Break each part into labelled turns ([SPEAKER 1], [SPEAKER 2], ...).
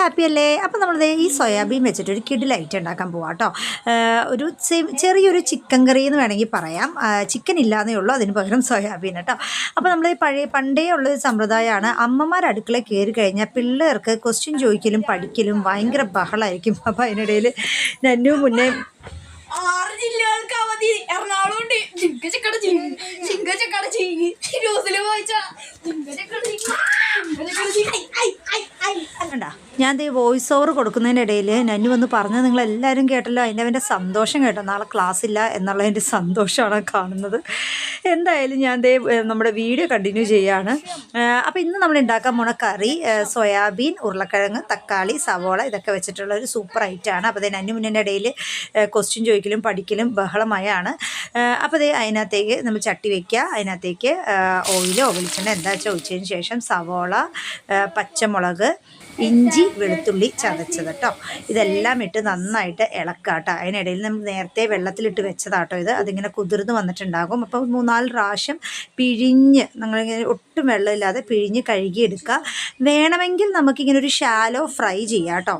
[SPEAKER 1] Happy അല്ലേ അപ്പോൾ നമ്മൾ ഈ സോയാബീൻ വെച്ചിട്ട് ഒരു കിഡ് ലൈറ്റ് ഉണ്ടാക്കാൻ പോവാം കേട്ടോ ഒരു ചെറിയൊരു ചിക്കൻ കറി എന്ന് വേണമെങ്കിൽ പറയാം. ചിക്കൻ ഇല്ലാന്നേ ഉള്ളൂ അതിന് പകരം സോയാബീൻ കേട്ടോ അപ്പോൾ നമ്മൾ പഴയ പണ്ടേ ഉള്ള ഒരു സമ്പ്രദായമാണ് അമ്മമാർ അടുക്കള കയറി കഴിഞ്ഞാൽ പിള്ളേർക്ക് ക്വസ്റ്റ്യൻ ചോദിക്കലും പഠിക്കലും ഭയങ്കര ബഹളമായിരിക്കും അപ്പോൾ അതിനിടയിൽ നന്നു മുന്നേ
[SPEAKER 2] ആറ് എറണാകുളം ഉണ്ട് ചിങ്ക ചക്കട ചിങ്ക ചക്കട ചിങ്ങി ന്യൂസിൽ വായിച്ച
[SPEAKER 1] ചിങ്ക ഞാൻ ഈ വോയിസ് ഓവർ കൊടുക്കുന്നതിനിടയിൽ നന്നു വന്ന് നിങ്ങൾ എല്ലാവരും കേട്ടല്ലോ. അതിന്റെ അവന്റെ സന്തോഷം കേട്ടോ. നാളെ ക്ലാസ് ഇല്ല എന്നുള്ളതിന്റെ സന്തോഷമാണ് കാണുന്നത്. എന്തായാലും ഞാൻ ദേ നമ്മുടെ വീഡിയോ കണ്ടിന്യൂ ചെയ്യാണ്. അപ്പോൾ ഇന്ന് നമ്മൾ ഉണ്ടാക്കാൻ പോണ കറി സോയാബീൻ ഉരുളക്കിഴങ്ങ് തക്കാളി സവോള ഇതൊക്കെ വെച്ചിട്ടുള്ള ഒരു സൂപ്പർ ഐറ്റമാണ് അപ്പോൾ ദേ നന്നു മുന്നിന്റെ ഇടയിൽ ക്വസ്റ്റ്യൻ ചോദിക്കലും പഠിക്കലും ബഹളമയാണ്. അപ്പോൾ ദേ അതിനകത്തേക്ക് നമ്മൾ ചട്ടി വെക്കുക. അതിനകത്തേക്ക് ഓയിലോ വെളിച്ചെണ്ണ എന്താ വെച്ചാൽ ഒഴിച്ചതിന് ശേഷം സവോള പച്ചമുളക് ഇഞ്ചി വെളുത്തുള്ളി ചതച്ചത് കേട്ടോ ഇതെല്ലാം ഇട്ട് നന്നായിട്ട് ഇളക്കുക കേട്ടോ അതിനിടയിൽ നമ്മൾ നേരത്തെ വെള്ളത്തിലിട്ട് വെച്ചതാട്ടോ ഇത്. അതിങ്ങനെ കുതിർന്ന് വന്നിട്ടുണ്ടാകും. അപ്പോൾ മൂന്നാൽ പ്രാവശ്യം പിഴിഞ്ഞ് നമ്മളിങ്ങനെ ഒട്ടും വെള്ളമില്ലാതെ പിഴിഞ്ഞ് കഴുകിയെടുക്കുക. വേണമെങ്കിൽ നമുക്കിങ്ങനെ ഒരു ഷാലോ ഫ്രൈ ചെയ്യാം കേട്ടോ.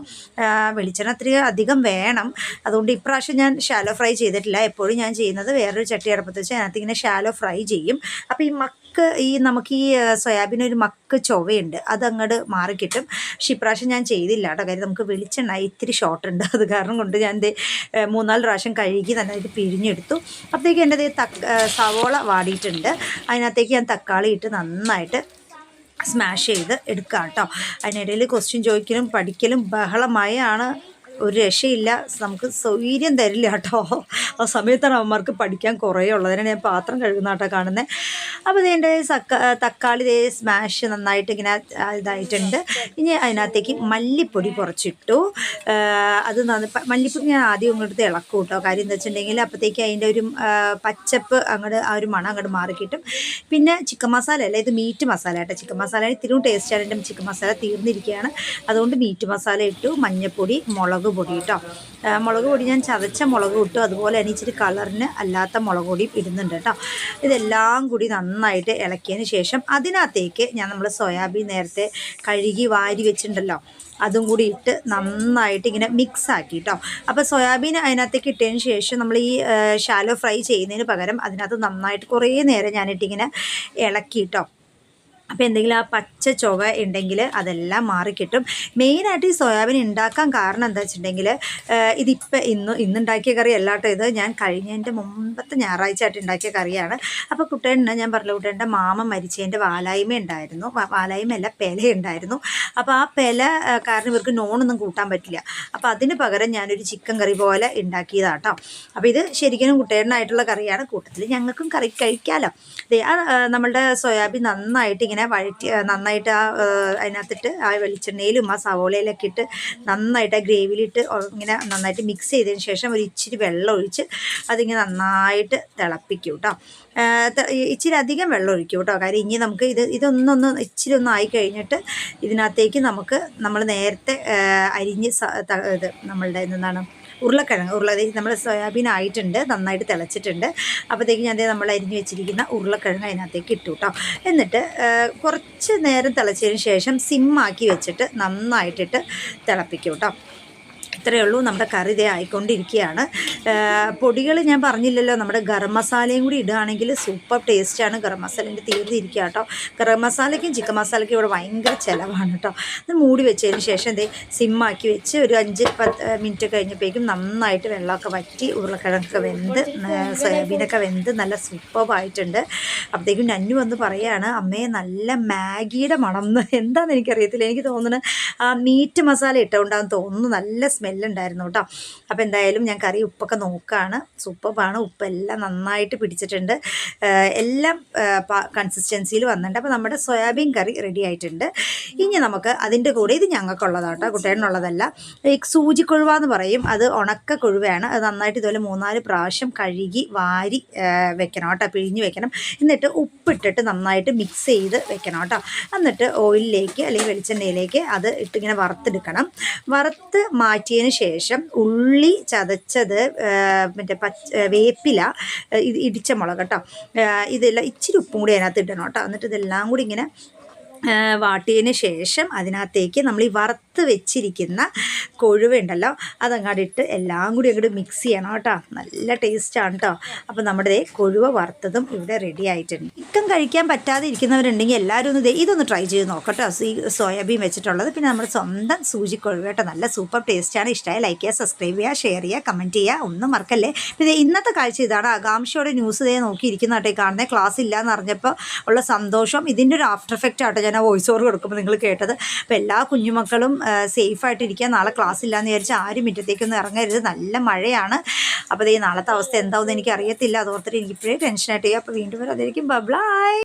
[SPEAKER 1] വെളിച്ചെണ്ണ അത്ര അധികം വേണം. അതുകൊണ്ട് ഇപ്രാവശ്യം ഞാൻ ഷാലോ ഫ്രൈ ചെയ്തിട്ടില്ല. എപ്പോഴും ഞാൻ ചെയ്യുന്നത് വേറൊരു ചട്ടി അടുപ്പത്ത് വെച്ച് അതിനകത്ത് ഇങ്ങനെ ഷാലോ ഫ്രൈ ചെയ്യും. അപ്പോൾ ഈ ഈ നമുക്ക് ഈ സോയാബീൻ ഒരു മക്ക് ചൊവയുണ്ട്. അതങ്ങോട്ട് മാറിക്കിട്ടും. പക്ഷെ ഇപ്രാവശ്യം ഞാൻ ചെയ്തില്ല കേട്ടോ. കാര്യം നമുക്ക് വെളിച്ചെണ്ണ ഇത്തിരി ഷോർട്ട് ഉണ്ട്. അത് കാരണം കൊണ്ട് ഞാൻ ദേ മൂന്നാൽ പ്രാവശ്യം കഴുകി തന്നെ ഇത് പിഴിഞ്ഞെടുത്തു. അപ്പോഴത്തേക്ക് എന്റെ തക്ക സവോള വാടിയിട്ടുണ്ട്. അതിനകത്തേക്ക് ഞാൻ തക്കാളി ഇട്ട് നന്നായിട്ട് സ്മാഷ് ചെയ്ത് എടുക്കാം കേട്ടോ. അതിനിടയിൽ ക്വസ്റ്റ്യൻ ചോദിക്കലും പഠിക്കലും ബഹളമായാണ് ഒരു രക്ഷയില്ല. നമുക്ക് സൗകര്യം തരില്ല കേട്ടോ. ആ സമയത്താണ് അവന്മാർക്ക് പഠിക്കാൻ കുറേ ഉള്ളതിനാണ് ഞാൻ പാത്രം കഴുകുന്ന കേട്ടോ കാണുന്നത് അപ്പോൾ ഇതിന്റെ തക്കാളി ദേ സ്മാഷ് നന്നായിട്ട് ഇങ്ങനെ ഇതായിട്ടുണ്ട്. ഇനി അതിനകത്തേക്ക് മല്ലിപ്പൊടി കുറച്ചിട്ടു. അത് മല്ലിപ്പൊടി ഞാൻ ആദ്യം ഇങ്ങോട്ട് ഇളക്കും കേട്ടോ. കാര്യം എന്താ വെച്ചിട്ടുണ്ടെങ്കിൽ അപ്പോഴത്തേക്ക് അതിന്റെ ഒരു പച്ചപ്പ് അങ്ങോട്ട് ആ ഒരു മണം അങ്ങോട്ട് മാറിക്കിട്ടും പിന്നെ ചിക്കൻ മസാല അല്ല? ഇത് മീറ്റ് മസാല കേട്ടോ. ചിക്കൻ മസാല ഇത്തിരി ടേസ്റ്റാണ് എന്റെ ചിക്കൻ മസാല തീർന്നിരിക്കുകയാണ്. അതുകൊണ്ട് മീറ്റ് മസാല ഇട്ടു. മഞ്ഞൾപ്പൊടി മുളക് പൊടി കേട്ടോ മുളക് പൊടി ഞാൻ ചതച്ച മുളക് ഇട്ടു അതുപോലെ തന്നെ ഇച്ചിരി കളറിന് അല്ലാത്ത മുളക് പൊടിയും ഇടുന്നുണ്ട് കേട്ടോ ഇതെല്ലാം കൂടി നന്നായിട്ട് ഇളക്കിയതിന് ശേഷം അതിനകത്തേക്ക് ഞാൻ നമ്മൾ സോയാബീൻ നേരത്തെ കഴുകി വാരി വെച്ചിട്ടുണ്ടല്ലോ. അതും കൂടി ഇട്ട് നന്നായിട്ട് ഇങ്ങനെ മിക്സ് ആക്കി കേട്ടോ അപ്പോൾ സോയാബീൻ അതിനകത്തേക്ക് ഇട്ടതിന് ശേഷം നമ്മൾ ഈ ഷാലോ ഫ്രൈ ചെയ്യുന്നതിന് പകരം അതിനകത്ത് നന്നായിട്ട് കുറേ നേരം ഞാനിട്ടിങ്ങനെ ഇളക്കി കേട്ടോ അപ്പോൾ എന്തെങ്കിലും ആ പച്ച ചുവ ഉണ്ടെങ്കിൽ അതെല്ലാം മാറിക്കിട്ടും മെയിനായിട്ട് ഈ സോയാബീൻ ഉണ്ടാക്കാൻ കാരണം എന്താ വെച്ചിട്ടുണ്ടെങ്കിൽ ഇതിപ്പോൾ ഇന്ന് ഇന്നുണ്ടാക്കിയ കറി അല്ലാട്ടോ ഇത്. ഞാൻ കഴിഞ്ഞതിന്റെ മുമ്പത്തെ ഞായറാഴ്ച ആയിട്ട് ഉണ്ടാക്കിയ കറിയാണ്. അപ്പോൾ കുട്ടേണ്ണ ഞാൻ പറഞ്ഞ കുട്ടേന്റെ മാമ മരിച്ചതിന്റെ വാലായ്മ ഉണ്ടായിരുന്നു. വാലായ്മ വാലായ്മയല്ല പെല ഉണ്ടായിരുന്നു. അപ്പോൾ ആ പെല കാരണം ഇവർക്ക് നോണൊന്നും കൂട്ടാൻ പറ്റില്ല. അപ്പോൾ അതിന് പകരം ഞാനൊരു ചിക്കൻ കറി പോലെ ഉണ്ടാക്കിയതാട്ടോ. അപ്പോൾ ഇത് ശരിക്കും കുട്ടേണ്ണായിട്ടുള്ള കറിയാണ്. കൂട്ടത്തിൽ ഞങ്ങൾക്കും കറി കഴിക്കാമല്ലോ നമ്മളുടെ സോയാബീൻ നന്നായിട്ട് ഇങ്ങനെ വഴറ്റി നന്നായിട്ട് ആ അതിനകത്തിട്ട് ആ വെളിച്ചെണ്ണയിലും ആ സവോളയിലൊക്കെ ഇട്ട് നന്നായിട്ട് ആ ഗ്രേവിയിലിട്ട് ഇങ്ങനെ നന്നായിട്ട് മിക്സ് ചെയ്തതിന് ശേഷം ഒരു ഇച്ചിരി വെള്ളം ഒഴിച്ച് അതിങ്ങനെ നന്നായിട്ട് തിളപ്പിക്കും കേട്ടോ ഇച്ചിരി അധികം വെള്ളം ഒഴിക്കും കേട്ടോ കാര്യം ഇനി നമുക്ക് ഇത് ഇതൊന്നൊന്ന് ഇച്ചിരി ഒന്ന് ആയി കഴിഞ്ഞിട്ട് ഇതിനകത്തേക്ക് നമുക്ക് നമ്മൾ നേരത്തെ അരിഞ്ഞ് ഇത് നമ്മളുടെ എന്താണ് ഉരുളക്കിഴങ്ങ് ഉരുള നമ്മൾ സോയാബീൻ ആയിട്ടുണ്ട് നന്നായിട്ട് തിളച്ചിട്ടുണ്ട്. അപ്പോഴത്തേക്ക് ഞാൻ നമ്മൾ അരിഞ്ഞ് വെച്ചിരിക്കുന്ന ഉരുളക്കിഴങ്ങ് അതിനകത്തേക്ക് ഇട്ടു കേട്ടോ എന്നിട്ട് കുറച്ച് നേരം തിളച്ചതിന് ശേഷം സിമ്മാക്കി വെച്ചിട്ട് നന്നായിട്ടിട്ട് തിളപ്പിക്കും കേട്ടോ ഇത്രയേ ഉള്ളൂ. നമ്മുടെ കറി ഇതേ ആയിക്കൊണ്ടിരിക്കുകയാണ്. പൊടികൾ ഞാൻ പറഞ്ഞില്ലല്ലോ. നമ്മുടെ ഗരം മസാലയും കൂടി ഇടുകയാണെങ്കിൽ സൂപ്പർ ടേസ്റ്റാണ് ഗരം മസാലേന്റെ തീർന്നിരിക്കുക കേട്ടോ. ഗരം മസാലയ്ക്കും ചിക്കൻ മസാലയ്ക്കും ഇവിടെ ഭയങ്കര ചിലവാണ് കേട്ടോ. അത് മൂടി വെച്ചതിന് ശേഷം ഇതേ സിമ്മാക്കി വെച്ച് ഒരു അഞ്ച് പത്ത് മിനിറ്റ് കഴിഞ്ഞപ്പോഴേക്കും നന്നായിട്ട് വെള്ളമൊക്കെ വറ്റി ഉരുളക്കിഴങ്ങൊക്കെ വെന്ത് സോയാബീനൊക്കെ വെന്ത് നല്ല സൂപ്പറായിട്ടുണ്ട് അപ്പോഴത്തേക്കും നന്നു വന്ന് പറയുകയാണ് അമ്മയെ നല്ല മാഗിയുടെ മണം. എന്താണെന്ന് എനിക്കറിയത്തില്ല. എനിക്ക് തോന്നുന്നത് ആ മീറ്റ് മസാല ഇട്ടുകൊണ്ടാന്ന് തോന്നുന്നു. നല്ല സ്മെല്ലുണ്ടായിരുന്നു കേട്ടോ. അപ്പോൾ എന്തായാലും ഞാൻ കറി ഉപ്പൊക്കെ നോക്കുകയാണ് സൂപ്പറാണ്. ഉപ്പെല്ലാം നന്നായിട്ട് പിടിച്ചിട്ടുണ്ട്. എല്ലാം കൺസിസ്റ്റൻസിയിൽ വന്നിട്ടുണ്ട്. അപ്പോൾ നമ്മുടെ സോയാബീൻ കറി റെഡി ആയിട്ടുണ്ട്. ഇനി നമുക്ക് അതിന്റെ കൂടെ ഇത് ഞങ്ങൾക്കുള്ളതാണ് കേട്ടോ. കുട്ടേനുള്ളതല്ല ഈ സൂചിക്കൊഴുവ എന്ന് പറയും. അത് ഉണക്ക കൊഴുവയാണ്. അത് നന്നായിട്ട് ഇതുപോലെ മൂന്നാൽ പ്രാവശ്യം കഴുകി വാരി വെക്കണം കേട്ടോ. പിഴിഞ്ഞ് വെക്കണം. എന്നിട്ട് ഉപ്പിട്ടിട്ട് നന്നായിട്ട് മിക്സ് ചെയ്ത് വെക്കണം കേട്ടോ. എന്നിട്ട് ഓയിലിലേക്ക് അല്ലെങ്കിൽ വെളിച്ചെണ്ണയിലേക്ക് അത് ഇട്ടിങ്ങനെ വറുത്തെടുക്കണം. വറുത്ത് മാറ്റിയതിന് ശേഷം ഉള്ളി ചതച്ചത് മറ്റേ പച്ച വേപ്പില ഇടിച്ച മുളക് കേട്ടോ ഇതെല്ലാം ഇച്ചിരി ഉപ്പും കൂടി അതിനകത്ത് ഇടണം കേട്ടോ എന്നിട്ട് ഇതെല്ലാം കൂടി ഇങ്ങനെ വാട്ടിയതിന് ശേഷം അതിനകത്തേക്ക് നമ്മൾ ഈ വറുത്ത് വെച്ചിരിക്കുന്ന കൊഴുവ ഉണ്ടല്ലോ അതങ്ങോട്ട് ഇട്ട് എല്ലാം കൂടി അങ്ങോട്ട് മിക്സ് ചെയ്യണം കേട്ടോ. നല്ല ടേസ്റ്റാണ് കേട്ടോ അപ്പോൾ നമ്മുടെ കൊഴുവ വറുത്തതും ഇവിടെ റെഡി ആയിട്ടുണ്ട്. ചിക്കൻ കഴിക്കാൻ പറ്റാതെ ഇരിക്കുന്നവരുണ്ടെങ്കിൽ എല്ലാവരും ഒന്ന് ഇതൊന്ന് ട്രൈ ചെയ്ത് നോക്കട്ടോ ഈ സോയാബീൻ വെച്ചിട്ടുള്ളത്. പിന്നെ നമ്മുടെ സ്വന്തം സൂചി കൊഴുവ കേട്ടോ. നല്ല സൂപ്പർ ടേസ്റ്റാണ് ഇഷ്ടമായി ലൈക്ക് ചെയ്യുക സബ്സ്ക്രൈബ് ചെയ്യുക ഷെയർ ചെയ്യുക കമന്റ് ചെയ്യുക. ഒന്നും മറക്കല്ലേ? പിന്നെ ഇന്നത്തെ കാഴ്ച ഇതാണ്. ആകാംക്ഷയോടെ ന്യൂസ് ദേ നോക്കിയിരിക്കുന്ന കേട്ടോ കാണുന്നത് ക്ലാസ് ഇല്ലയെന്ന് അറിഞ്ഞപ്പോൾ ഉള്ള സന്തോഷം. ഇതിന്റെ ഒരു ആഫ്റ്റർ എഫക്റ്റ് ആട്ടോ ഞാൻ ആ വോയിസ് ഓവർ കൊടുക്കുമ്പോൾ നിങ്ങൾ കേട്ടത്. അപ്പോൾ എല്ലാ കുഞ്ഞുമക്കളും സേഫായിട്ടിരിക്കുക നാളെ ക്ലാസ് ഇല്ലയെന്ന് വിചാരിച്ച് ആരും മുറ്റത്തേക്കൊന്നും ഇറങ്ങരുത്. നല്ല മഴയാണ്. അപ്പോൾ ഈ നാളത്തെ അവസ്ഥ എന്താവുമെന്ന് എനിക്ക് അറിയത്തില്ല അതോർത്തിട്ട് എനിക്കിപ്പോഴേ ടെൻഷനായിട്ട് ചെയ്യുക അപ്പോൾ വീണ്ടും വരാതിരിക്കും ബബ്ലായ്